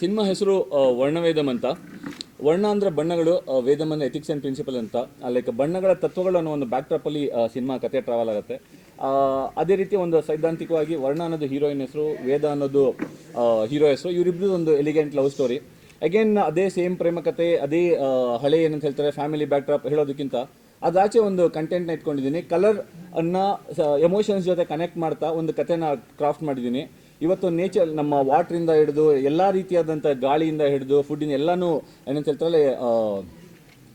Cinema ಹೆಸರು ವರ್ಣವೇದಂ ಅಂತ. ವರ್ಣ ಅಂದರೆ ಬಣ್ಣಗಳು ವೇದಮ್ ವೇದಂ ಎಥಿಕ್ಸ್ ಆ್ಯಂಡ್ ಪ್ರಿನ್ಸಿಪಲ್ ಅಂತ. ಲೈಕ್ ಬಣ್ಣಗಳ ತತ್ವಗಳು ಅನ್ನೋ ಒಂದು ಬ್ಯಾಕ್ ಡ್ರಾಪಲ್ಲಿ ಸಿನಿಮಾ ಕತೆ ಟ್ರಾವೆಲ್ ಆಗುತ್ತೆ. ಅದೇ ರೀತಿ ಒಂದು ಸೈದ್ಧಾಂತಿಕವಾಗಿ ವರ್ಣ ಅನ್ನೋದು ಹೀರೋಯಿನ್ ಹೆಸರು, ವೇದ ಅನ್ನೋದು ಹೀರೋ ಹೆಸರು ಇವರಿಬ್ಬರು ಒಂದು ಎಲಿಗೆಂಟ್ ಲವ್ ಸ್ಟೋರಿ ಅಗೇನ್ ಅದೇ ಸೇಮ್ ಪ್ರೇಮ ಕತೆ ಅದೇ ಹಳೆ ಏನಂತ ಹೇಳ್ತಾರೆ ಫ್ಯಾಮಿಲಿ ಬ್ಯಾಕ್ ಟ್ರಾಪ್ ಹೇಳೋದಕ್ಕಿಂತ. ಅದಾಚೆ ಒಂದು ಕಂಟೆಂಟ್ನ ಇಟ್ಕೊಂಡಿದ್ದೀನಿ. ಕಲರ್ ಅನ್ನ ಎಮೋಷನ್ಸ್ ಜೊತೆ ಕನೆಕ್ಟ್ ಮಾಡ್ತಾ ಒಂದು ಕತೆನ ಕ್ರಾಫ್ಟ್ ಮಾಡಿದ್ದೀನಿ. ಇವತ್ತು ನೇಚರ್ ನಮ್ಮ ವಾಟ್ರಿಂದ ಹಿಡಿದು, ಎಲ್ಲ ರೀತಿಯಾದಂಥ ಗಾಳಿಯಿಂದ ಹಿಡಿದು ಫುಡ್ಡಿನ ಎಲ್ಲನೂ ಏನಂತ ಹೇಳ್ತಾರೆ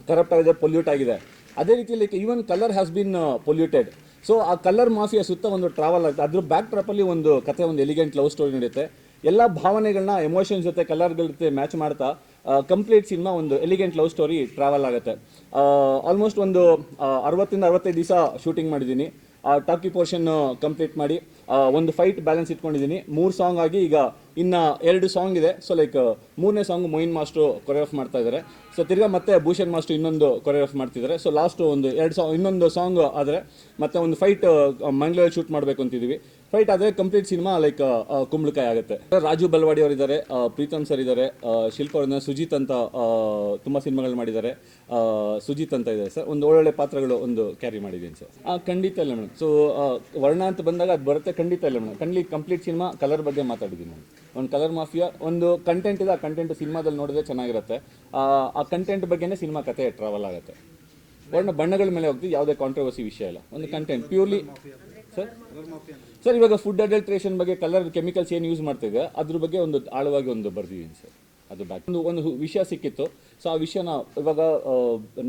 ಕರಪ್ಟ್ ಆಗಿದೆ ಪೊಲ್ಯೂಟ್ ಆಗಿದೆ. ಅದೇ ರೀತಿಯಲ್ಲಿ even colour has been polluted so ಆ ಕಲರ್ ಮಾಫಿಯಾ ಸುತ್ತ ಒಂದು ಟ್ರಾವೆಲ್ ಆಗುತ್ತೆ ಅದ್ರ ಬ್ಯಾಕ್ ಟ್ರಾಪಲ್ಲಿ ಒಂದು ಕತೆ, ಒಂದು ಎಲಿಗೆಂಟ್ ಲವ್ ಸ್ಟೋರಿ ನಡೆಯುತ್ತೆ. ಎಲ್ಲ ಭಾವನೆಗಳನ್ನ ಎಮೋಷನ್ಸ್ ಜೊತೆ ಕಲರ್ಗಳ ಜೊತೆ ಮ್ಯಾಚ್ ಮಾಡ್ತಾ ಕಂಪ್ಲೀಟ್ ಸಿನಿಮಾ ಒಂದು ಎಲಿಗೆಂಟ್ ಲವ್ ಸ್ಟೋರಿ ಟ್ರಾವೆಲ್ ಆಗುತ್ತೆ. ಆಲ್ಮೋಸ್ಟ್ ಒಂದು ಅರವತ್ತಿಂದ ಅರವತ್ತೈದು ದಿವಸ ಶೂಟಿಂಗ್ ಮಾಡಿದ್ದೀನಿ. ಆ ಟಾಕಿ ಪೋರ್ಷನ್ ಕಂಪ್ಲೀಟ್ ಮಾಡಿ. ಒಂದು ಫೈಟ್ ಬ್ಯಾಲೆನ್ಸ್ ಇಟ್ಕೊಂಡಿದ್ದೀನಿ. ಮೂರು ಸಾಂಗ್ ಆಗಿ ಈಗ ಇನ್ನು ಎರಡು ಸಾಂಗ್ ಇದೆ. ಸೊ ಲೈಕ್ ಮೂರನೇ ಸಾಂಗ್ ಮೊಯಿನ್ ಮಾಸ್ಟ್ರು ಕೊರಿಯೋಗ್ರಾಫ್ ಮಾಡ್ತಾ ಇದ್ದಾರೆ ಸೊ ತಿರ್ಗಾ ಮತ್ತೆ ಭೂಷಣ್ ಮಾಸ್ಟರ್ ಇನ್ನೊಂದು ಕೊರಿಯೋಗ್ರಾಫ್ ಮಾಡ್ತಿದ್ದಾರೆ ಸೊ ಲಾಸ್ಟ್ ಒಂದು ಎರಡು ಸಾಂಗ್ ಇನ್ನೊಂದು ಸಾಂಗ್ ಆದರೆ ಮತ್ತೆ ಒಂದು ಫೈಟ್ ಮಂಗಳೂರಲ್ಲಿ ಶೂಟ್ ಮಾಡಬೇಕು ಅಂತಿದ್ದೀವಿ ಫೈಟ್ ಆದರೆ ಕಂಪ್ಲೀಟ್ ಸಿನಿಮಾ ಲೈಕ್ ಕುಂಬಳಕಾಯಿ ಆಗುತ್ತೆ. ರಾಜು ಬಲ್ವಾಡಿ ಅವರಿದ್ದಾರೆ ಪ್ರೀತಮ್ ಸರ್ ಇದ್ದಾರೆ ಶಿಲ್ಪ ಅವ್ರನ್ನ ಸುಜಿತ್ ಅಂತ ತುಂಬ ಸಿನಿಮಾಗಳು ಮಾಡಿದ್ದಾರೆ. ಸುಜಿತ್ ಅಂತ ಇದ್ದಾರೆ ಸರ್ ಒಂದು ಒಳ್ಳೊಳ್ಳೆ ಪಾತ್ರಗಳು ಒಂದು ಕ್ಯಾರಿ ಮಾಡಿದ್ದೀನಿ ಸರ್ ಖಂಡಿತ ಇಲ್ಲ ಮೇಡಮ್ ಸೊ ವರ್ಣ ಅಂತ ಬಂದಾಗ ಅದು ಬರುತ್ತೆ ಖಂಡಿತ ಇಲ್ಲ ಮೇಡಮ್ ಖಂಡಿ ಕಂಪ್ಲೀಟ್ ಸಿನಿಮಾ ಕಲರ್ ಬಗ್ಗೆ ಮಾತಾಡಿದ್ದೀನಿ ನಾನು ಒಂದು ಕಲರ್ ಮಾಫಿಯಾ ಒಂದು ಕಂಟೆಂಟ್ ಇದೆ ಆ ಕಂಟೆಂಟ್ ಸಿನಿಮಾದಲ್ಲಿ ನೋಡಿದ್ರೆ ಚೆನ್ನಾಗಿರುತ್ತೆ. ಆ, ಕಂಟೆಂಟ್ ಬಗ್ಗೆನೇ ಸಿನಿಮಾ ಕತೆ ಟ್ರಾವೆಲ್ ಆಗುತ್ತೆ. ಒಳ್ಳೆ ಬಣ್ಣಗಳ ಮೇಲೆ ಹೋಗ್ತೀವಿ ಯಾವುದೇ ಕಾಂಟ್ರವರ್ಸಿ ವಿಷಯ ಇಲ್ಲ. ಒಂದು ಕಂಟೆಂಟ್ ಪ್ಯೂರ್ಲಿ ಸರ್ ಸರ್ ಇವಾಗ ಫುಡ್ ಅಡಲ್ಟ್ರೇಷನ್ ಬಗ್ಗೆ ಕಲರ್ ಕೆಮಿಕಲ್ಸ್ ಏನು ಯೂಸ್ ಮಾಡ್ತಿದೆ ಅದ್ರ ಬಗ್ಗೆ ಒಂದು ಆಳವಾಗಿ ಒಂದು ಬರ್ದಿದ್ದೀನಿ ಸರ್ ಅದು ಬ್ಯಾಕ್ ಒಂದು ಒಂದು ವಿಷಯ ಸಿಕ್ಕಿತ್ತು. ಸೊ ಆ ವಿಷಯನ ಇವಾಗ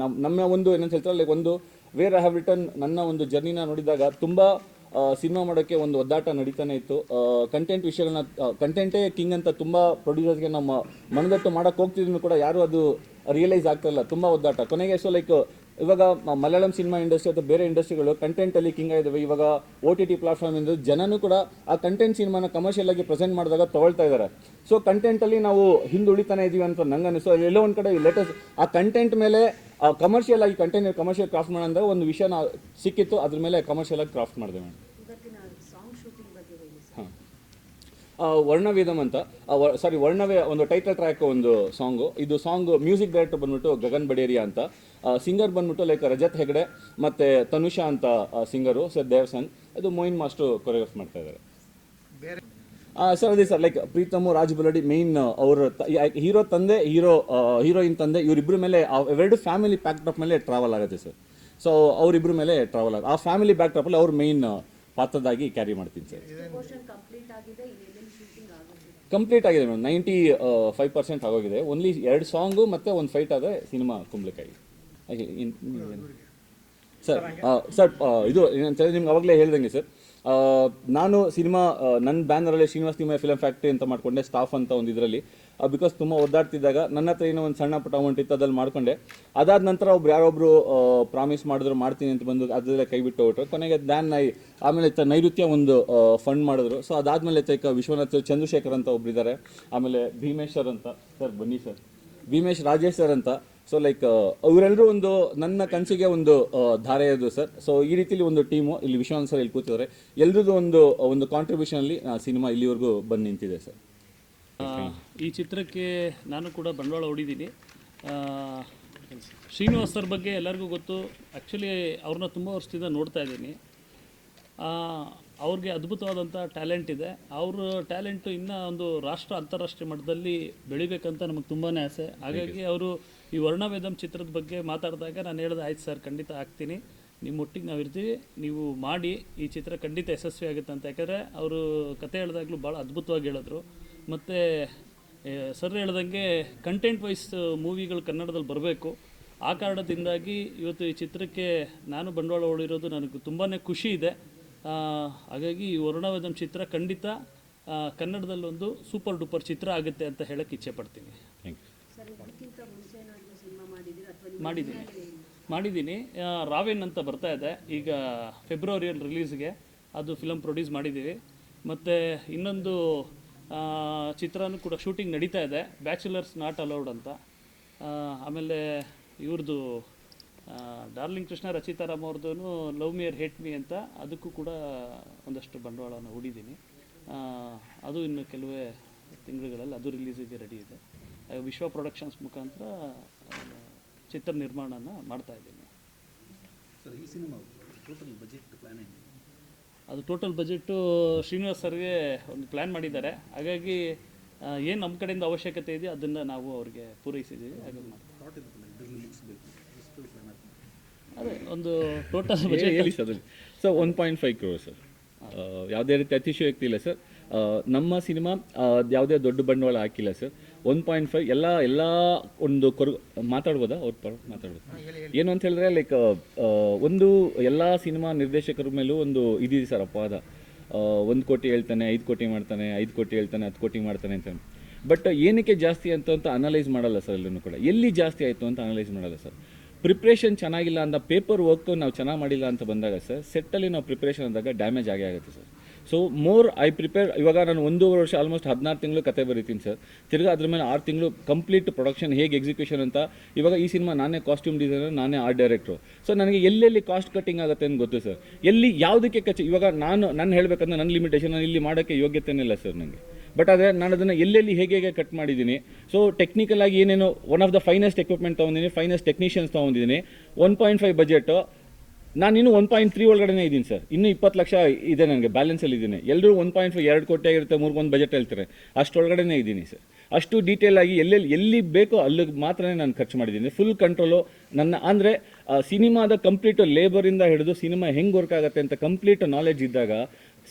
ನಮ್ಮ ನಮ್ಮ ಒಂದು ಏನಂತ ಹೇಳ್ತಾರೆ ಲೈಕ್ ಒಂದು ವೇರ್ ಐ ಹ್ಯಾವ್ ರಿಟರ್ನ್ ನನ್ನ ಒಂದು ಜರ್ನಿನ ನೋಡಿದಾಗ ತುಂಬ ಸಿನಿಮಾ ಮಾಡೋಕ್ಕೆ ಒಂದು ಒದ್ದಾಟ ನಡೀತಾನೆ ಇತ್ತು. ಕಂಟೆಂಟ್ ವಿಷಯಗಳನ್ನ ಕಂಟೆಂಟೇ ಕಿಂಗ್ ಅಂತ ತುಂಬ ಪ್ರೊಡ್ಯೂಸರ್ಸ್ಗೆ ನಮ್ಮ ಮನದಟ್ಟು ಮಾಡೋಕ್ಕೆ ಹೋಗ್ತಿದ್ರು ಕೂಡ ಯಾರು ಅದು ರಿಯಲೈಸ್ ಆಗ್ತಾ ಇಲ್ಲ. ತುಂಬ ಒದ್ದಾಟ. ಕೊನೆಗೆ ಸೊ ಲೈಕ್ ಇವಾಗ ಮಲಯಾಳಂ ಸಿನಿಮಾ ಇಂಡಸ್ಟ್ರಿ ಅಥವಾ ಬೇರೆ ಇಂಡಸ್ಟ್ರಿಗಳು ಕಂಟೆಂಟಲ್ಲಿ ಕಿಂಗ್ ಆಗಿದ್ದಾವೆ ಇವಾಗ ಓ ಟಿ ಟಿ ಪ್ಲಾಟ್ಫಾರ್ಮಿಂದ ಜನನೂ ಕೂಡ ಆ ಕಂಟೆಂಟ್ ಸಿನಿಮಾನ ಕಮರ್ಷಿಯಲ್ ಆಗಿ ಪ್ರೆಸೆಂಟ್ ಮಾಡಿದಾಗ ತಗೊಳ್ತಾ ಇದ್ದಾರೆ ಸೊ ಕಂಟೆಂಟಲ್ಲಿ ನಾವು ಹಿಂದುಳಿತಾನೆ ಇದೀವಿ ಅಂತ ನಂಗೆ ಅನಿಸೋ ಎಲ್ಲೋ ಒಂದು ಕಡೆ ಲೇಟೆಸ್ಟ್ ಆ ಕಂಟೆಂಟ್ ಮೇಲೆ ಕಮರ್ಷಿಯಲ್ ಆಗಿ ಕಂಟೆಂಟ್ ಕಮರ್ಷಿಯಲ್ ಕ್ರಾಫ್ಟ್ ಮಾಡೋಂದ್ರೆ ಒಂದು ವಿಷಯ ಸಿಕ್ಕಿತ್ತು. ಅದ್ರ ಮೇಲೆ ಕಮರ್ಷಿಯಲ್ ಆಗಿ ಕ್ರಾಫ್ಟ್ ಮಾಡಿದೆ ಮೇಡಮ್ ಇವತ್ತಿನ ಸಾಂಗ್ ಶೂಟಿಂಗ್ ಬಗ್ಗೆ ಹೇಳಿ ಸರ್ ಹಾಂ ವರ್ಣವೇದಂ ಅಂತ. ಸಾರಿ ವರ್ಣವೇ ಒಂದು ಟೈಟಲ್ ಟ್ರ್ಯಾಕ್ ಒಂದು ಸಾಂಗು ಇದು ಸಾಂಗ್ ಮ್ಯೂಸಿಕ್ ಡೈರೆಕ್ಟರ್ ಬಂದ್ಬಿಟ್ಟು ಗಗನ್ ಬಡೇರಿಯಾ ಅಂತ. ಸಿಂಗರ್ ಬಂದ್ಬಿಟ್ಟು ಲೈಕ್ ರಜತ್ ಹೆಗಡೆ ಮತ್ತು ತನುಷಾ ಅಂತ ಸಿಂಗರು ಸರ್ ದೇವಸನ್ ಇದು ಮೊಯಿನ್ ಮಾಸ್ಟರ್ ಕೊರಿಯೋಗ್ರಾಫ್ ಮಾಡ್ತಾ ಇದ್ದಾರೆ. ಸರ್ ಅದೇ ಸರ್ ಲೈಕ್ ಪ್ರೀತಮು ರಾಜ್ ಬುಲಡಿ ಮೇನ್ ಅವ್ರ ಹೀರೋ ತಂದೆ ಹೀರೋ ಹೀರೋಯಿನ್ ತಂದೆ ಇವರಿಬ್ಬರ ಮೇಲೆ ಎರಡು ಫ್ಯಾಮಿಲಿ ಬ್ಯಾಕ್ ಡ್ರಾಪ್ ಮೇಲೆ ಟ್ರಾವೆಲ್ ಆಗುತ್ತೆ ಸರ್. ಸೊ ಅವರಿಬ್ಬರ ಮೇಲೆ ಟ್ರಾವೆಲ್ ಆಗುತ್ತೆ. ಆ ಫ್ಯಾಮಿಲಿ ಬ್ಯಾಕ್ ಡ್ರಾಪಲ್ಲಿ ಅವ್ರ ಮೇನ್ ಪಾತ್ರದಾಗಿ ಕ್ಯಾರಿ ಮಾಡ್ತೀನಿ ಸರ್ ಪೋರ್ಷನ್ ಕಂಪ್ಲೀಟ್ ಆಗಿದೆ ಇನ್ನೆಲ್ಲಿ ಶೂಟಿಂಗ್ ಆಗುತ್ತೆ ಕಂಪ್ಲೀಟ್ ಆಗಿದೆ ಮೇಡಮ್. ನೈಂಟಿ ಫೈವ್ ಪರ್ಸೆಂಟ್ ಆಗೋಗಿದೆ. ಓನ್ಲಿ ಎರಡು ಸಾಂಗು ಮತ್ತೆ ಒಂದು ಫೈಟ್ ಆದರೆ ಸಿನಿಮಾ ಕುಂಬ್ಳಕಾಯಿ? ಸರ್ ಸರ್ ಇದು ಏನಂತ ಹೇಳಿ ನಿಮ್ಗೆ ಅವಾಗಲೇ ಹೇಳ್ದಂಗೆ ಸರ್. ನಾನು ಸಿನಿಮಾ ನನ್ನ ಬ್ಯಾನರಲ್ಲಿ ಶ್ರೀನಿವಾಸ್ ನಿಮ್ಮ ಫಿಲಮ್ ಫ್ಯಾಕ್ಟ್ರಿ ಅಂತ ಮಾಡಿಕೊಂಡೆ ಸ್ಟಾಫ್ ಅಂತ ಒಂದು ಇದರಲ್ಲಿ. ಬಿಕಾಸ್ ತುಂಬ ಒದ್ದಾಡ್ತಿದ್ದಾಗ ನನ್ನ ಹತ್ರ ಏನೋ ಒಂದು ಸಣ್ಣ ಪುಟ್ಟ ಅಮೌಂಟ್ ಇತ್ತು, ಅದ್ರಲ್ಲಿ ಮಾಡ್ಕೊಂಡೆ. ಅದಾದ ನಂತರ ಒಬ್ರು ಯಾರೊಬ್ರು ಪ್ರಾಮಿಸ್ ಮಾಡಿದ್ರು, ಮಾಡ್ತೀನಿ ಅಂತ ಬಂದು ಅದರಲ್ಲೇ ಕೈ ಬಿಟ್ಟು ಹೋಗ್ಬಿಟ್ರು. ಕೊನೆಗೆ ದ್ಯಾನ್ ನೈ ಆಮೇಲೆ ನೈಋತ್ಯ ಒಂದು ಫಂಡ್ ಮಾಡಿದ್ರು. ಸೊ ಅದಾದಮೇಲೆ ತೈಕ ವಿಶ್ವನಾಥ್, ಚಂದ್ರಶೇಖರ್ ಅಂತ ಒಬ್ರು ಇದ್ದಾರೆ ಆಮೇಲೆ ಭೀಮೇಶ್ವರ್ ಅಂತ. ಸರ್, ಬನ್ನಿ ಸರ್. ಭೀಮೇಶ್, ರಾಜೇಶ್ ಸರ್ ಅಂತ. ಸೊ ಲೈಕ್ ಅವರೆಲ್ಲರೂ ಒಂದು ನನ್ನ ಕನಸಿಗೆ ಒಂದು ಧಾರೆ ಅದು ಸರ್. ಸೊ ಈ ರೀತಿಲಿ ಒಂದು ಟೀಮು ಇಲ್ಲಿ ವಿಶ್ವನಾಥ್ ಸರ್ ಇಲ್ಲಿ ಕೂತಿದ್ದಾರೆ. ಎಲ್ರದ್ದು ಒಂದು ಒಂದು ಕಾಂಟ್ರಿಬ್ಯೂಷನಲ್ಲಿ ಸಿನಿಮಾ ಇಲ್ಲಿವರೆಗೂ ಬಂದು ನಿಂತಿದೆ ಸರ್. ಈ ಚಿತ್ರಕ್ಕೆ ನಾನು ಕೂಡ ಬಂಡವಾಳ ಹೊಡಿದ್ದೀನಿ. ಶ್ರೀನಿವಾಸ್ ಸರ್ ಬಗ್ಗೆ ಎಲ್ಲರಿಗೂ ಗೊತ್ತು. ಆ್ಯಕ್ಚುಲಿ ಅವ್ರನ್ನ ತುಂಬ ವರ್ಷದಿಂದ ನೋಡ್ತಾ ಇದ್ದೀನಿ. ಅವ್ರಿಗೆ ಅದ್ಭುತವಾದಂಥ ಟ್ಯಾಲೆಂಟ್ ಇದೆ. ಅವ್ರ ಟ್ಯಾಲೆಂಟು ಇನ್ನೂ ಒಂದು ರಾಷ್ಟ್ರ ಅಂತಾರಾಷ್ಟ್ರೀಯ ಮಟ್ಟದಲ್ಲಿ ಬೆಳಿಬೇಕಂತ ನಮಗೆ ತುಂಬಾ ಆಸೆ. ಹಾಗಾಗಿ ಅವರು ಈ ವರ್ಣವೇದಂ ಚಿತ್ರದ ಬಗ್ಗೆ ಮಾತಾಡಿದಾಗ ನಾನು ಹೇಳಿದೆ ಆಯ್ತು ಸರ್ ಖಂಡಿತ ಆಗ್ತೀನಿ ನಿಮ್ಮ ಒಟ್ಟಿಗೆ ನಾವು ಇರ್ತೀವಿ ನೀವು ಮಾಡಿ ಈ ಚಿತ್ರ ಖಂಡಿತ ಯಶಸ್ವಿ ಆಗುತ್ತೆ ಅಂತ. ಯಾಕಂದರೆ ಅವರು ಕತೆ ಹೇಳಿದಾಗಲೂ ಭಾಳ ಅದ್ಭುತವಾಗಿ ಹೇಳಿದ್ರು. ಮತ್ತು ಸರ್ ಹೇಳ್ದಂಗೆ ಕಂಟೆಂಟ್ ವೈಸ್ ಮೂವಿಗಳು ಕನ್ನಡದಲ್ಲಿ ಬರಬೇಕು. ಆ ಕಾರಣದಿಂದಾಗಿ ಇವತ್ತು ಈ ಚಿತ್ರಕ್ಕೆ ನಾನು ಬಂಡವಾಳ ಹೊಡಿರೋದು ನನಗೆ ತುಂಬಾ ಖುಷಿ ಇದೆ. ಹಾಗಾಗಿ ಈ ವರ್ಣವೇದಂ ಚಿತ್ರ ಖಂಡಿತ ಕನ್ನಡದಲ್ಲೊಂದು ಸೂಪರ್ ಡೂಪರ್ ಚಿತ್ರ ಆಗುತ್ತೆ ಅಂತ ಹೇಳಕ್ಕೆ ಇಚ್ಛೆ ಪಡ್ತೀನಿ. ಥ್ಯಾಂಕ್ ಯು ಸರ್ ಇದಕ್ಕಿಂತ ಮುಂಚೆ ಏನಾದರೂ ಸಿನಿಮಾ ಮಾಡಿದ್ದೀರಾ ಅಥವಾ ನಿಮ್ಮ ಮಾಡಿದ್ದೀನಿ. ಮಾಡಿದ್ದೀನಿ. ರಾವೇನ್ ಅಂತ ಬರ್ತಾ ಇದೆ. ಈಗ ಫೆಬ್ರವರಿಯಲ್ಲಿ ರಿಲೀಸ್ಗೆ ಅದು ಫಿಲಮ್ ಪ್ರೊಡ್ಯೂಸ್ ಮಾಡಿದ್ದೀವಿ. ಮತ್ತು ಇನ್ನೊಂದು ಚಿತ್ರನೂ ಕೂಡ ಶೂಟಿಂಗ್ ನಡೀತಾ ಇದೆ. ಬ್ಯಾಚುಲರ್ಸ್ ನಾಟ್ ಅಲೌಡ್ ಅಂತ. ಆಮೇಲೆ ಇವ್ರದ್ದು ಡಾರ್ಲಿಂಗ್ ಕೃಷ್ಣ ರಚಿತಾರಾಮ್ ಅವ್ರದ್ದು ಲವ್ ಮಿಯರ್ ಹೇಟ್ ಮಿ ಅಂತ ಅದಕ್ಕೂ ಕೂಡ ಒಂದಷ್ಟು ಬಂಡವಾಳವನ್ನು ಹೂಡಿದ್ದೀನಿ. ಅದು ಇನ್ನು ಕೆಲವೇ ತಿಂಗಳುಗಳಲ್ಲಿ ಅದು ರಿಲೀಸಿಗೆ ರೆಡಿ ಇದೆ. ವಿಶ್ವ ಪ್ರೊಡಕ್ಷನ್ಸ್ ಮುಖಾಂತರ ಚಿತ್ರ ನಿರ್ಮಾಣನ ಮಾಡ್ತಾ ಇದ್ದೀನಿ. ಅದು ಟೋಟಲ್ ಬಜೆಟ್ಟು ಶ್ರೀನಿವಾಸ್ ಸರ್ಗೆ ಒಂದು ಪ್ಲ್ಯಾನ್ ಮಾಡಿದ್ದಾರೆ. ಹಾಗಾಗಿ ಏನು ನಮ್ಮ ಕಡೆಯಿಂದ ಅವಶ್ಯಕತೆ ಇದೆಯೋ ಅದನ್ನು ನಾವು ಅವ್ರಿಗೆ ಪೂರೈಸಿದ್ದೀವಿ. ಹಾಗಾಗಿ ಮಾಡ್ತೀವಿ. ಅದೇ ಒಂದು ಟೋಟಲ್ ಹೇಳಿ sir sir one point five crore sir. ಯಾವುದೇ ರೀತಿ ಅತಿಶಯೋಕ್ತಿ ಇಲ್ಲ ಸರ್. ನಮ್ಮ ಸಿನಿಮಾ ಯಾವುದೇ ದೊಡ್ಡ ಬಂಡವಾಳ ಹಾಕಿಲ್ಲ ಸರ್. ಒನ್ ಪಾಯಿಂಟ್ ಫೈವ್ ಎಲ್ಲ ಎಲ್ಲ ಒಂದು ಕೊರ ಮಾತಾಡ್ಬೋದಾ? ಅವ್ರ ಪರ ಮಾತಾಡ್ಬೋದು. ಏನು ಅಂತ ಹೇಳಿದ್ರೆ ಲೈಕ್ ಒಂದು ಎಲ್ಲ ಸಿನಿಮಾ ನಿರ್ದೇಶಕರ ಮೇಲೂ ಒಂದು ಇದಿದೆ ಸರ್ ಅಪವಾದ. ಒಂದು ಕೋಟಿ ಹೇಳ್ತಾನೆ ಐದು ಕೋಟಿ ಮಾಡ್ತಾನೆ ಐದು ಕೋಟಿ ಹೇಳ್ತಾನೆ ಹತ್ತು ಕೋಟಿ ಮಾಡ್ತಾನೆ ಅಂತ ಬಟ್ ಏನಕ್ಕೆ ಜಾಸ್ತಿ ಅಂತ ಅಂತ ಅನಲೈಸ್ ಮಾಡಲ್ಲ ಸರ್ ಎಲ್ಲೂ ಕೂಡ. ಎಲ್ಲಿ ಜಾಸ್ತಿ ಆಯಿತು ಅಂತ ಅನಲೈಸ್ ಮಾಡಲ್ಲ ಸರ್. ಪ್ರಿಪ್ರೇಷನ್ ಚೆನ್ನಾಗಿಲ್ಲ ಅಂತ ಪೇಪರ್ ವರ್ಕ್ ನಾವು ಚೆನ್ನಾಗಿ ಮಾಡಿಲ್ಲ ಅಂತ ಬಂದಾಗ ಸರ್ ಸೆಟ್ಟಲ್ಲಿ ನಾವು ಪ್ರಿಪ್ರೇಷನ್ ಅಂದಾಗ ಡ್ಯಾಮೇಜ್ ಆಗೇ ಆಗುತ್ತೆ sir so more I prepare ಇವಾಗ ನಾನು ಒಂದೂವರೆ ವರ್ಷ ಆಲ್ಮೋಸ್ಟ್ ಹದಿನಾರು ತಿಂಗಳು ಕತೆ ಬರೀತೀನಿ ಸರ್ ತಿರ್ಗಿ ಅದ್ರ ಮೇಲೆ ಆರು ತಿಂಗಳು ಕಂಪ್ಲೀಟ್ ಪ್ರೊಡಕ್ಷನ್ ಹೇಗೆ ಎಕ್ಸಿಕ್ಯೂಷನ್ ಅಂತ, ಇವಾಗ ಈ ಸಿನಿಮಾ ನಾನೇ ಕಾಸ್ಟ್ಯೂಮ್ ಡಿಸೈನರ್ ನಾನೇ ಆರ್ಟ್ ಡೈರೆಕ್ಟ್ರು ಸೊ ನನಗೆ ಎಲ್ಲೆಲ್ಲಿ ಕಾಸ್ಟ್ ಕಟ್ಟಿಂಗ್ ಆಗುತ್ತೆ ಅಂತ ಗೊತ್ತು ಸರ್ ಎಲ್ಲಿ ಯಾವುದಕ್ಕೆ ಕಚ್ಚ ಇವಾಗ ನಾನು ನಾನು ಹೇಳಬೇಕಂದ್ರೆ ನನ್ನ ಲಿಮಿಟೇಷನ್ ಇಲ್ಲಿ ಮಾಡೋಕ್ಕೆ ಯೋಗ್ಯತೆನೇ ಇಲ್ಲ ಸರ್ ನನಗೆ ಬಟ್ ಆದರೆ ನಾನು ಅದನ್ನು ಎಲ್ಲೆಲ್ಲಿ ಹೇಗೆ ಹೇಗೆ ಕಟ್ ಮಾಡಿದ್ದೀನಿ? ಸೊ ಟೆಕ್ನಿಕಲ್ ಆಗಿ ಏನೇನೋ one of the finest equipment ತೊಗೊಂಡಿದ್ದೀನಿ ಫೈನೆಸ್ಟ್ ಟೆಕ್ನಿಷಿಯನ್ಸ್ ತೊಗೊಂಡಿದ್ದೀನಿ. ಒನ್ ಪಾಯಿಂಟ್ ಫೈವ್ ಬಜೆಟು ನಾನು ಇನ್ನೂ ಒನ್ ಪಾಯಿಂಟ್ ತ್ರೀ ಒಳಗಡೆ ಇದ್ದೀನಿ ಸರ್ ಇನ್ನೂ ಇಪ್ಪತ್ತು ಲಕ್ಷ ಇದೆ ನನಗೆ ಬ್ಯಾಲೆನ್ಸಲ್ಲಿ ಇದ್ದೀನಿ. ಎಲ್ಲರೂ ಒನ್ ಪಾಯಿಂಟ್ ಫೈವ್ ಎರಡು ಕೋಟಿ ಆಗಿರುತ್ತೆ ಮೂರು ಒಂದು ಬಜೆಟ್ ಹೇಳ್ತಾರೆ. ಅಷ್ಟೊಳಗಡೆ ಇದ್ದೀನಿ ಸರ್ ಅಷ್ಟು ಡೀಟೇಲ್ ಆಗಿ ಎಲ್ಲೆಲ್ಲಿ, ಎಲ್ಲಿ ಬೇಕೋ ಅಲ್ಲಿಗೆ ಮಾತ್ರ ನಾನು ಖರ್ಚು ಮಾಡಿದ್ದೀನಿ. ಫುಲ್ ಕಂಟ್ರೋಲು ನನ್ನ, ಅಂದರೆ ಸಿನಿಮಾದ ಕಂಪ್ಲೀಟ್ ಲೇಬರಿಂದ ಹಿಡಿದು ಸಿನಿಮಾ ಹೆಂಗೆ ವರ್ಕ್ ಆಗುತ್ತೆ ಅಂತ ಕಂಪ್ಲೀಟ್ ನಾಲೆಜ್ ಇದ್ದಾಗ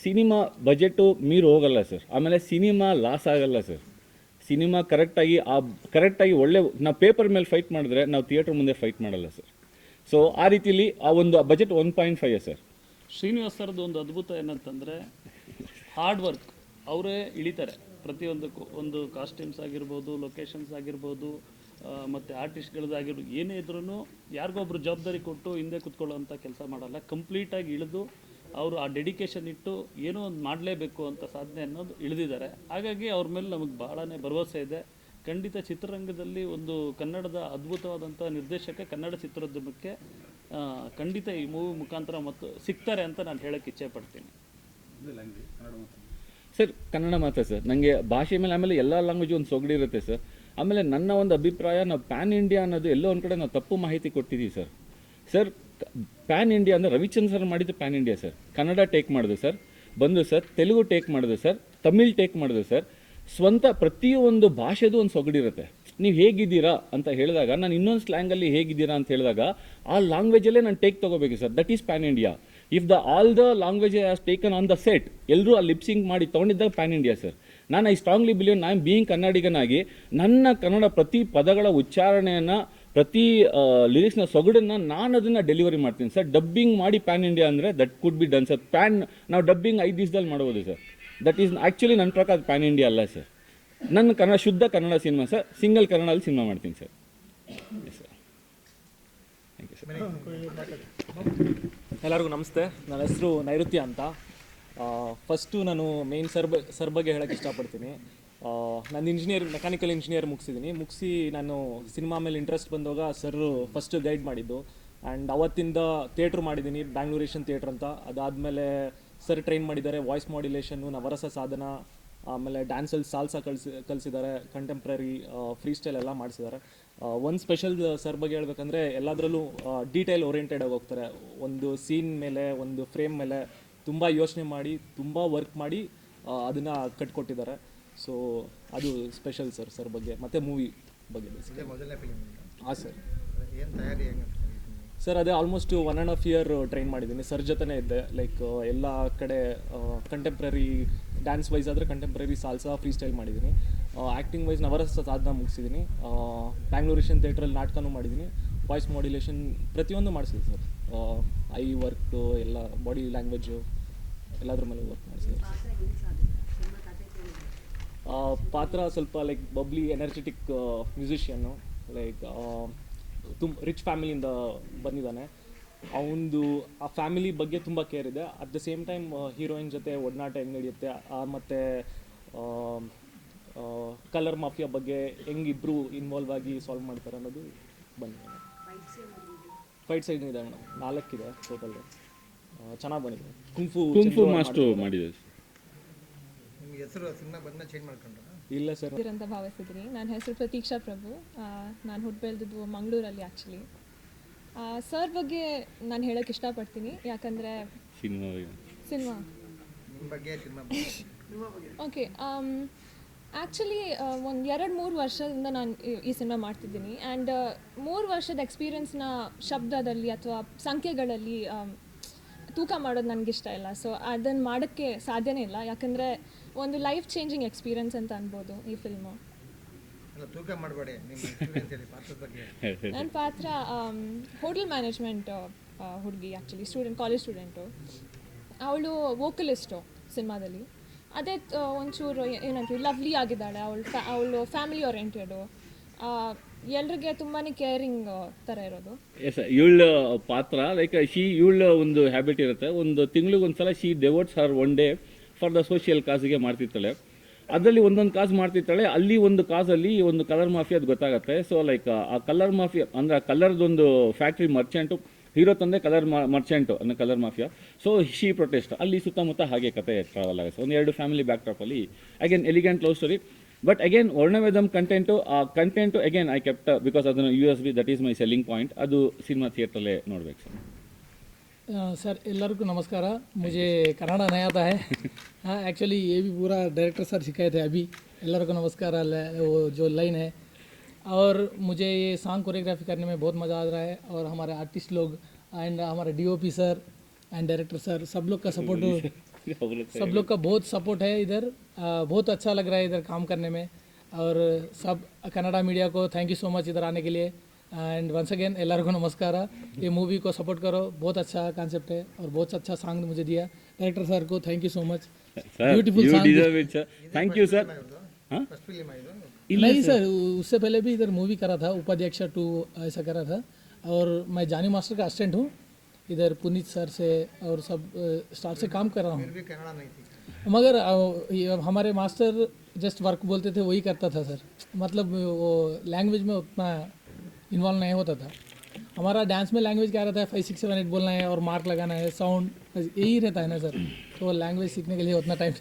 ಸಿನಿಮಾ ಬಜೆಟು ಮೀರು ಹೋಗಲ್ಲ ಸರ್. ಆಮೇಲೆ ಸಿನಿಮಾ ಲಾಸ್ ಆಗಲ್ಲ ಸರ್. ಸಿನಿಮಾ ಕರೆಕ್ಟಾಗಿ ಆ ಕರೆಕ್ಟಾಗಿ ಒಳ್ಳೆ ನಾವು ಪೇಪರ್ ಮೇಲೆ ಫೈಟ್ ಮಾಡಿದ್ರೆ ನಾವು ಥಿಯೇಟ್ರ್ ಮುಂದೆ ಫೈಟ್ ಮಾಡಲ್ಲ ಸರ್. ಸೊ, ಆ ರೀತಿಲಿ ಆ ಒಂದು budget one point five sir. Srinivas ಸರ್ದು ಒಂದು ಅದ್ಭುತ ಏನಂತಂದರೆ, ಹಾರ್ಡ್ ವರ್ಕ್. ಅವರೇ ಇಳಿತಾರೆ. ಪ್ರತಿಯೊಂದಕ್ಕೂ ಒಂದು ಕಾಸ್ಟ್ಯೂಮ್ಸ್ ಆಗಿರ್ಬೋದು, ಲೊಕೇಶನ್ಸ್ ಆಗಿರ್ಬೋದು ಮತ್ತು ಆರ್ಟಿಸ್ಟ್ಗಳದ್ದಾಗಿರ್ಬೋದು ಏನೇ ಇದ್ರೂ ಯಾರಿಗೊಬ್ರು ಜವಾಬ್ದಾರಿ ಕೊಟ್ಟು ಹಿಂದೆ ಕುತ್ಕೊಳ್ಳೋಂಥ ಕೆಲಸ ಮಾಡಲ್ಲ. ಕಂಪ್ಲೀಟಾಗಿ ಇಳಿದು ಅವರು ಆ ಡೆಡಿಕೇಶನ್ ಇಟ್ಟು ಏನೋ ಒಂದು ಮಾಡಲೇಬೇಕು ಅಂತ ಸಾಧನೆ ಅನ್ನೋದು ಇಳಿದಿದ್ದಾರೆ. ಹಾಗಾಗಿ ಅವ್ರ ಮೇಲೆ ನಮಗೆ ಭಾಳನೇ ಭರವಸೆ ಇದೆ. ಖಂಡಿತ ಚಿತ್ರರಂಗದಲ್ಲಿ ಒಂದು ಕನ್ನಡದ ಅದ್ಭುತವಾದಂಥ ನಿರ್ದೇಶಕ ಕನ್ನಡ ಚಿತ್ರೋದ್ಯಮಕ್ಕೆ ಖಂಡಿತ ಈ ಮೂವಿ ಮುಖಾಂತರ ಮತ್ತು ಸಿಗ್ತಾರೆ ಅಂತ ನಾನು ಹೇಳಕ್ಕೆ ಇಚ್ಛೆ ಪಡ್ತೀನಿ. ಇದೇ ಲ್ಯಾಂಗ್ವೇಜ್ ಕನ್ನಡ ಮಾತ್ರ. ಸರ್ ಕನ್ನಡ ಮಾತ್ರ ಸರ್. ನನಗೆ ಭಾಷೆ ಮೇಲೆ ಆಮೇಲೆ ಎಲ್ಲ ಲ್ಯಾಂಗ್ವೇಜ್ ಒಂದು ಸೊಗಡಿ ಇರುತ್ತೆ ಸರ್. ಆಮೇಲೆ ನನ್ನ ಒಂದು ಅಭಿಪ್ರಾಯ ನಾವು ಪ್ಯಾನ್ ಇಂಡಿಯಾ ಅನ್ನೋದು ಎಲ್ಲೋ ಒಂದು ಕಡೆ ನಾವು ತಪ್ಪು ಮಾಹಿತಿ ಕೊಟ್ಟಿದ್ದೀವಿ ಸರ್. ಸರ್ ಪ್ಯಾನ್ ಇಂಡಿಯಾ ಅಂದರೆ ರವಿಚಂದ್ರ ಸರ್ ಮಾಡಿದ್ದು pan India sir Kannada take ಮಾಡಿದೆ ಸರ್ ಬಂದು ಸರ್ ತೆಲುಗು ಟೇಕ್ ಮಾಡಿದೆ ಸರ್ ತಮಿಳ್ ಟೇಕ್ ಮಾಡಿದೆ ಸರ್ ಸ್ವಂತ ಪ್ರತಿಯೊಂದು ಭಾಷೆದು ಒಂದು ಸೊಗಡಿರುತ್ತೆ ನೀವು ಹೇಗಿದ್ದೀರಾ ಅಂತ ಹೇಳಿದಾಗ, ನಾನು ಇನ್ನೊಂದು ಸ್ಲ್ಯಾಂಗಲ್ಲಿ ಹೇಗಿದ್ದೀರಾ ಅಂತ ಹೇಳಿದಾಗ, ಆ ಲ್ಯಾಂಗ್ವೇಜಲ್ಲೇ ನಾನು ಟೇಕ್ ತೊಗೋಬೇಕು sir that is pan India if the all the language as taken on the set ಎಲ್ಲರೂ ಆ ಲಿಪ್ಸಿಂಗ್ ಮಾಡಿ ತೊಗೊಂಡಿದ್ದಾಗ ಪ್ಯಾನ್ ಇಂಡಿಯಾ ಸರ್ ನಾನು ಐ ಸ್ಟ್ರಾಂಗ್ಲಿ ಬಿಲೀವ್ ನಾನು ಬೀಯಿಂಗ್ ಕನ್ನಡಿಗನಾಗಿ ನನ್ನ ಕನ್ನಡ ಪ್ರತಿ ಪದಗಳ ಉಚ್ಚಾರಣೆಯನ್ನು ಪ್ರತಿ ಲಿರಿಕ್ಸ್ನ ಸೊಗಡನ್ನು ನಾನು ಅದನ್ನು ಡೆಲಿವರಿ ಮಾಡ್ತೀನಿ. ಸರ್ ಡಬ್ಬಿಂಗ್ ಮಾಡಿ ಪ್ಯಾನ್ ಇಂಡಿಯಾ ಅಂದರೆ that could be done sir pan ನಾವು ಡಬ್ಬಿಂಗ್ ಐದು ದಿವಸದಲ್ಲಿ ಮಾಡ್ಬೋದು ಸರ್ ದಟ್ ಈಸ್ ಆ್ಯಕ್ಚುಲಿ ನನ್ನ ಪ್ರಕಾರ ಪ್ಯಾನ್ ಇಂಡಿಯಾ ಅಲ್ಲ ಸರ್ ನನ್ನ ಕನ್ನಡ, ಶುದ್ಧ ಕನ್ನಡ ಸಿನಿಮಾ ಸರ್ ಸಿಂಗಲ್ ಕನ್ನಡದಲ್ಲಿ ಸಿನಿಮಾ ಮಾಡ್ತೀನಿ ಸರ್ ಥ್ಯಾಂಕ್ ಯು ಸರ್ ಎಲ್ಲರಿಗೂ ನಮಸ್ತೆ. ನನ್ನ ಹೆಸರು ನೈಋತ್ಯ ಅಂತ. ಫಸ್ಟು ನಾನು ಮೇನ್ ಸರ್ ಸರ್ ಬಗ್ಗೆ ಹೇಳೋಕ್ಕೆ ಇಷ್ಟಪಡ್ತೀನಿ. ನಾನು ಇಂಜಿನಿಯರ್ ಮೆಕ್ಯಾನಿಕಲ್ ಇಂಜಿನಿಯರ್ ಮುಗಿಸಿದ್ದೀನಿ ಮುಗಿಸಿ ನಾನು ಸಿನಿಮಾ ಮೇಲೆ ಇಂಟ್ರೆಸ್ಟ್ ಬಂದಾಗ ಸರ್ ಫಸ್ಟ್ ಗೈಡ್ ಮಾಡಿದ್ದು. ಆ್ಯಂಡ್ ಅವತ್ತಿಂದ ಥಿಯೇಟ್ರ್ ಮಾಡಿದ್ದೀನಿ ಬ್ಯಾಂಗ್ಳೂರೇಷನ್ ಥಿಯೇಟ್ರ್ ಅಂತ. ಅದಾದಮೇಲೆ ಸರ್ ಟ್ರೈನ್ ಮಾಡಿದ್ದಾರೆ ವಾಯ್ಸ್ ಮಾಡ್ಯುಲೇಷನ್ನು ನವರಸ ಸಾಧನ, ಆಮೇಲೆ ಡ್ಯಾನ್ಸಲ್ಲಿ ಸಾಲ್ಸ ಕಲಿಸಿ ಕಲಿಸಿದ್ದಾರೆ ಕಂಟೆಂಪ್ರರಿ ಫ್ರೀ ಸ್ಟೈಲ್ ಎಲ್ಲ ಮಾಡಿಸಿದ್ದಾರೆ. ಒಂದು ಸ್ಪೆಷಲ್ ಸರ್ ಬಗ್ಗೆ ಹೇಳ್ಬೇಕಂದ್ರೆ ಎಲ್ಲದರಲ್ಲೂ ಡೀಟೇಲ್ ಓರಿಯೆಂಟೆಡ್ ಆಗಿ ಹೋಗ್ತಾರೆ. ಒಂದು ಸೀನ್ ಮೇಲೆ, ಒಂದು ಫ್ರೇಮ್ ಮೇಲೆ ತುಂಬ ಯೋಚನೆ ಮಾಡಿ, ತುಂಬ ವರ್ಕ್ ಮಾಡಿ ಅದನ್ನು ಕಟ್ಕೊಟ್ಟಿದ್ದಾರೆ. ಸೊ ಅದು ಸ್ಪೆಷಲ್ ಸರ್ ಸರ್ ಬಗ್ಗೆ ಮತ್ತು ಮೂವಿ ಬಗ್ಗೆ ಇದೇ ಮೊದಲನೇ ಫಿಲಿಮ್ ಹಾಂ ಸರ್ ಏನು ತಯಾರಿ ಹೆಂಗೆ ಸರ್ ಅದೇ almost one and half year train ಮಾಡಿದ್ದೀನಿ. ಸರ್ ಜೊತೆನೇ ಇದ್ದೆ. ಲೈಕ್ ಎಲ್ಲ ಕಡೆ ಕಂಟೆಂಪ್ರರಿ ಡ್ಯಾನ್ಸ್ ವೈಸ್ ಆದರೆ ಕಂಟೆಂಪ್ರರಿ ಸಾಲ್ಸಾ ಫ್ರೀ ಸ್ಟೈಲ್ ಮಾಡಿದ್ದೀನಿ ಆ್ಯಕ್ಟಿಂಗ್ ವೈಸ್ ನವರಸ ಸಾಧನ ಮುಗಿಸಿದ್ದೀನಿ. ಬ್ಯಾಂಗ್ಳೂರಿಷನ್ ಥಿಯೇಟ್ರಲ್ಲಿ ನಾಟಕನೂ ಮಾಡಿದ್ದೀನಿ. ವಾಯ್ಸ್ ಮಾಡ್ಯುಲೇಷನ್ ಪ್ರತಿಯೊಂದು ಮಾಡಿಸಿದೆ ಸರ್ ಐ ವರ್ಕ್ ಎಲ್ಲ ಬಾಡಿ ಲ್ಯಾಂಗ್ವೇಜು ಎಲ್ಲದ್ರ ಮೇಲೆ ವರ್ಕ್ ಮಾಡಿಸಿದೆ ಪಾತ್ರ ಹೆಂಗೆ ಸಾಧಿಸಿದೆ ಸಿನಿಮಾ ಕತೆ ಕೇಳಿದ್ರೆ ಆ, ಪಾತ್ರ ಸ್ವಲ್ಪ ಲೈಕ್ ಬಬ್ಲಿ ಎನರ್ಜೆಟಿಕ್ ಮ್ಯೂಸಿಷಿಯನ್ನು ಲೈಕ್ ತುಂಬ ರಿಚ್ ಫ್ಯಾಮಿಲಿಯಿಂದ ಬಂದಿದ್ದಾನೆ. ಅವನದು ಆ ಫ್ಯಾಮಿಲಿ ಬಗ್ಗೆ ತುಂಬ ಕೇರ್ ಇದೆ. At the same time heroine ಜೊತೆ ಒಡನಾಟ ಹೆಂಗೆ ನಡೆಯುತ್ತೆ ಮತ್ತು ಕಲರ್ ಮಾಫಿಯಾ ಬಗ್ಗೆ ಹೆಂಗೆ ಇಬ್ಬರು ಇನ್ವಾಲ್ವ್ ಆಗಿ ಸಾಲ್ವ್ ಮಾಡ್ತಾರೆ ಅನ್ನೋದು ಬಂದಿದೆ ಫೈಟ್ ಸೈಡ್ ಇದೆ ಮೇಡಮ್. ನಾಲ್ಕಿದೆ ಟೋಟಲ್ ಚೆನ್ನಾಗಿ ಬಂದಿದೆ. ಕುಂಫು ಕುಂಫು ಮಾಸ್ಟರ್ ಮಾಡಿದೆ ನಿಮ್ಗೆ ಹೆಸರು ಸಿನಿಮಾ ಬಂದ ಚೇಂಜ್ ಮಾಡ್ಕೊಂಡ್ರ? ಇಲ್ಲ ಸರ್. ಅಂತ ಭಾವಿಸಿದ್ದೀನಿ. ನನ್ನ ಹೆಸರು ಪ್ರತೀಕ್ಷಾ ಪ್ರಭು. ನಾನು ಹುಟ್ಟು ಬೆಳೆದಿದ್ದು ಮಂಗಳೂರಲ್ಲಿ ಆ್ಯಕ್ಚುಲಿ ಸರ್ ಬಗ್ಗೆ ನಾನು ಹೇಳೋಕ್ಕೆ ಇಷ್ಟಪಡ್ತೀನಿ. ಯಾಕಂದರೆ ಸಿನಿಮಾ ಸಿನಿಮಾ. ಬಗ್ಗೆ ಸಿನಿಮಾ ಓಕೆ ಆ್ಯಕ್ಚುಲಿ ಒಂದು ಎರಡು ಮೂರು ವರ್ಷದಿಂದ ನಾನು ಈ- ಸಿನಿಮಾ ಮಾಡ್ತಿದ್ದೀನಿ. ಆ್ಯಂಡ್ ಮೂರು ವರ್ಷದ ಎಕ್ಸ್ಪೀರಿಯೆನ್ಸ್ನ ಶಬ್ದದಲ್ಲಿ ಅಥವಾ ಸಂಖ್ಯೆಗಳಲ್ಲಿ ತೂಕ ಮಾಡೋದು ನನಗಿಷ್ಟ ಇಲ್ಲ. ಸೊ ಅದನ್ನು ಮಾಡೋಕ್ಕೆ ಸಾಧ್ಯನೇ ಇಲ್ಲ. ಯಾಕಂದರೆ ಒಂದು ಲೈಫ್ ಚೇಂಜಿಂಗ್ ಎಕ್ಸ್ಪೀರಿಯನ್ಸ್ ಅಂತ ಅನ್ಬೋದು ಈ ಫಿಲ್ಮ್ ತೂಕ ಮಾಡಬೇಡಿ ನನ್ನ ಪಾತ್ರ ಹೋಟೆಲ್ ಮ್ಯಾನೇಜ್ಮೆಂಟ್ ಹುಡುಗಿ ಆ್ಯಕ್ಚುಲಿ ಸ್ಟೂಡೆಂಟ್ ಕಾಲೇಜ್ ಸ್ಟೂಡೆಂಟು ಅವಳು ವೋಕಲಿಸ್ಟು ಸಿನಿಮಾದಲ್ಲಿ. ಅದೇ ಒಂಚೂರು ಏನಂತೀವಿ ಲವ್ಲಿ ಆಗಿದ್ದಾಳೆ. ಅವಳು ಫ್ಯಾ ಅವಳು ಫ್ಯಾಮಿಲಿ ಓರಿಯೆಂಟೆಡು ಎಲ್ರಿಗೆ ತುಂಬಾ ಕೇರಿಂಗ್ ತರ ಇರೋದು. ಎಸ್ ಇವಳ ಪಾತ್ರ ಲೈಕ್ ಶಿ ಇವಳ ಒಂದು ಹ್ಯಾಬಿಟ್ ಇರುತ್ತೆ. ಒಂದು ತಿಂಗಳಿಗೆ ಒಂದ್ಸಲ she devotes her one day for the social ಕಾಸಿಗೆ ಮಾಡ್ತಿರ್ತಾಳೆ. ಅದರಲ್ಲಿ ಒಂದೊಂದು ಕಾಸ್ ಮಾಡ್ತಿರ್ತಾಳೆ. ಅಲ್ಲಿ ಒಂದು ಕಾಸಲ್ಲಿ ಒಂದು ಕಲರ್ ಮಾಫಿಯಾ ಅದು ಗೊತ್ತಾಗುತ್ತೆ. ಸೊ ಲೈಕ್ ಆ ಕಲರ್ ಮಾಫಿಯಾ ಅಂದರೆ ಆ ಕಲರ್ದೊಂದು ಫ್ಯಾಕ್ಟ್ರಿ ಮರ್ಚೆಂಟು ಹೀರೋ ತಂದೆ ಕಲರ್ ಮರ್ಚೆಂಟು ಅನ್ನೋ colour mafia so she protest ಅಲ್ಲಿ ಸುತ್ತಮುತ್ತ ಹಾಗೆ ಕತೆ ಟ್ರಾವೆಲ್ ಆಗುತ್ತೆ. ಒಂದು ಎರಡು family back ಡ್ರಾಪಲ್ಲಿ again elegant love story but again Varnavedam content ಆ content again I kept because ಅದನ್ನು U S B that is my selling point ಅದು ಸಿನಿಮಾ ಥಿಯೇಟ್ರಲ್ಲೇ ನೋಡ್ಬೇಕು ಸರ್ सर ಎಲ್ಲರಿಗೂ नमस्कार मुझे कन्नड़ नहीं आता है हाँ एक्चुअली ये भी पूरा डायरेक्टर सर सिखाए थे अभी ಎಲ್ಲರಿಗೂ नमस्कार ल- वो जो लाइन है और मुझे ये सॉन्ग कोरियोग्राफी करने में बहुत मज़ा आ रहा है और हमारे आर्टिस्ट लोग एंड हमारे DOP sir and director sir सब लोग का सपोर्ट सब लोग का बहुत सपोर्ट है इधर आ, बहुत अच्छा लग रहा है इधर काम करने में और सब कन्नड़ा मीडिया को थैंक यू सो मच इधर आने के लिए एंड वंस अगेन एलआर को नमस्कार। ये मूवी को सपोर्ट करो। बहुत अच्छा कॉन्सेप्ट है और बहुत अच्छा सॉन्ग मुझे दिया। डायरेक्टर सर को thank you so much beautiful thank you sir नहीं सर उससे पहले भी इधर मूवी करा था उपाध्यक्ष टू ऐसा करा था। और मैं जानी मास्टर का असिस्टेंट हूँ। इधर पुनीत सर से और सब स्टाफ से काम कर रहा हूँ। मगर हमारे मास्टर जस्ट वर्क बोलते थे वही करता था सर मतलब वो लैंग्वेज में उतना इन्वॉल्व नहीं होता था। हमारा डांस में लैंग्वेज क्या रहता है? फाइव सिक्स सेवन एट बोलना है और मार्क लगाना है साउंड यही रहता है ना सर तो लैंग्वेज सीखने के लिए उतना टाइम